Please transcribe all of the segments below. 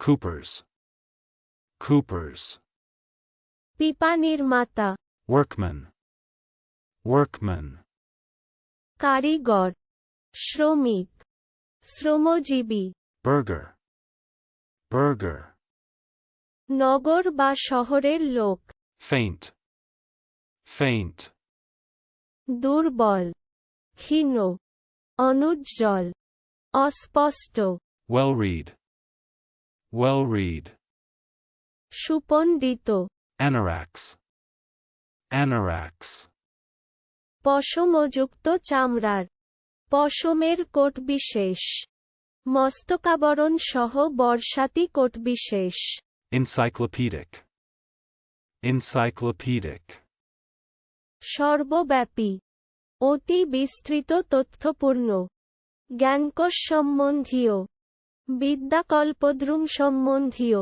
Coopers. Coopers. পিপা নির্মাতা Workman. Workman. কারিগর শ্রমিক শ্রমজীবী Burger. Burger. নগর বা শহরের লোক Faint. Faint. দুর্বল ক্ষীণ অনুজ্জ্বল অস্পষ্ট Well read. Well read. সুপণ্ডিত Anorax. Anorax. পশমযুক্ত চামড়ার পশমের কোট বিশেষ মস্তকাবরণ সহ বর্ষাতি কোট বিশেষ Encyclopedic. Encyclopedic. সর্বব্যাপী অতি বিস্তৃত তথ্যপূর্ণ জ্ঞানকোষ সম্বন্ধীয় বিদ্যাকল্পদ্রুম সম্বন্ধীয়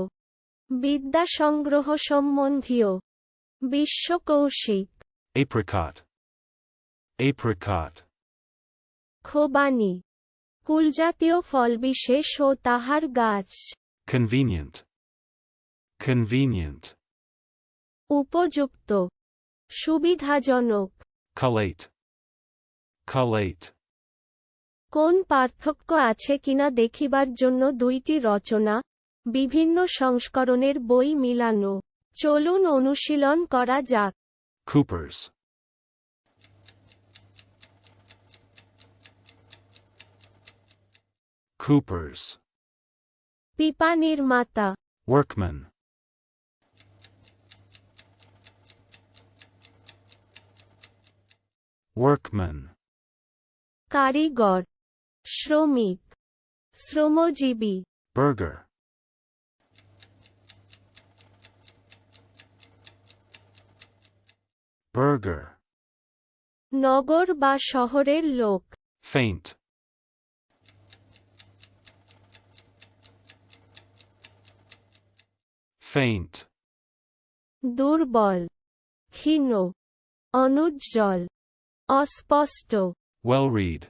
বিদ্যা সংগ্রহ সম্বন্ধীয় বিশ্বকৌশিক Apricot. Apricot. খোবানি কুলজাতীয় ফলবিশেষ ও তাহার গাছ Convenient. Convenient. উপযুক্ত সুবিধাজনক Collate. Collate. কোন পার্থক্য আছে কিনা দেখিবার জন্য দুইটি রচনা বিভিন্ন সংস্করণের বই মিলানো চলুন অনুশীলন করা যাক Coopers. Coopers. পিপা নির্মাতা Workman. Workman. কারিগর শ্রমিক শ্রমজীবী Burger. Burger. নগর বা শহরের লোক Faint. Faint. দুর্বল ক্ষীণ অনুজ্জ্বল অস্পষ্ট Well read.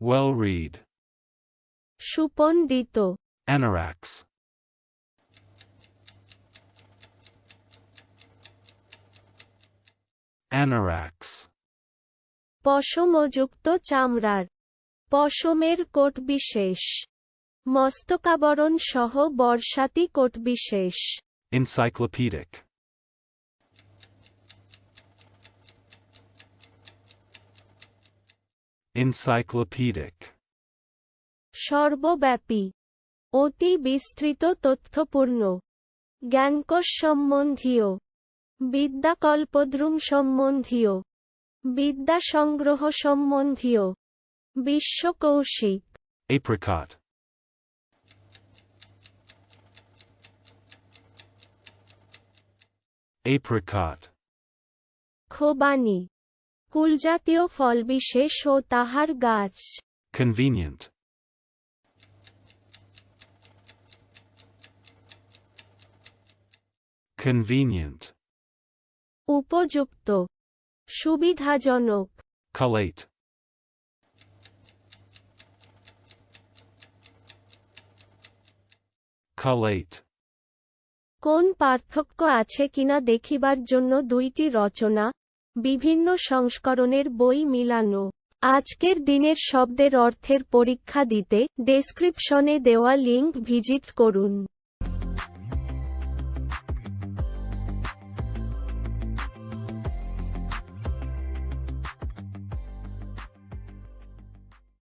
Well read. সুপণ্ডিত Anorax. Anorax. পশমযুক্ত চামড়ার পশমের কোট বিশেষ মস্তকাবরণ সহ বর্ষাতি কোট বিশেষ Encyclopedic. Encyclopedic. সর্বব্যাপী অতি বিস্তৃত তথ্যপূর্ণ জ্ঞানকোষ সম্বন্ধীয় বিদ্যাকল্পদ্রুম সম্বন্ধীয় বিদ্যা সংগ্রহ সম্বন্ধীয় বিশ্বকৌশিক Apricot. Apricot. খোবানি কুলজাতীয় ফলবিশেষ ও তাহার গাছ Convenient. Convenient. উপযুক্ত সুবিধাজনক Collate. Collate. কোন পার্থক্য আছে কিনা দেখিবার জন্য দুইটি রচনা বিভিন্ন সংস্করণের বই মিলানো। আজকের দিনের শব্দের অর্থের পরীক্ষা দিতে ডেসক্রিপশনে দেওয়া লিঙ্ক ভিজিট করুন।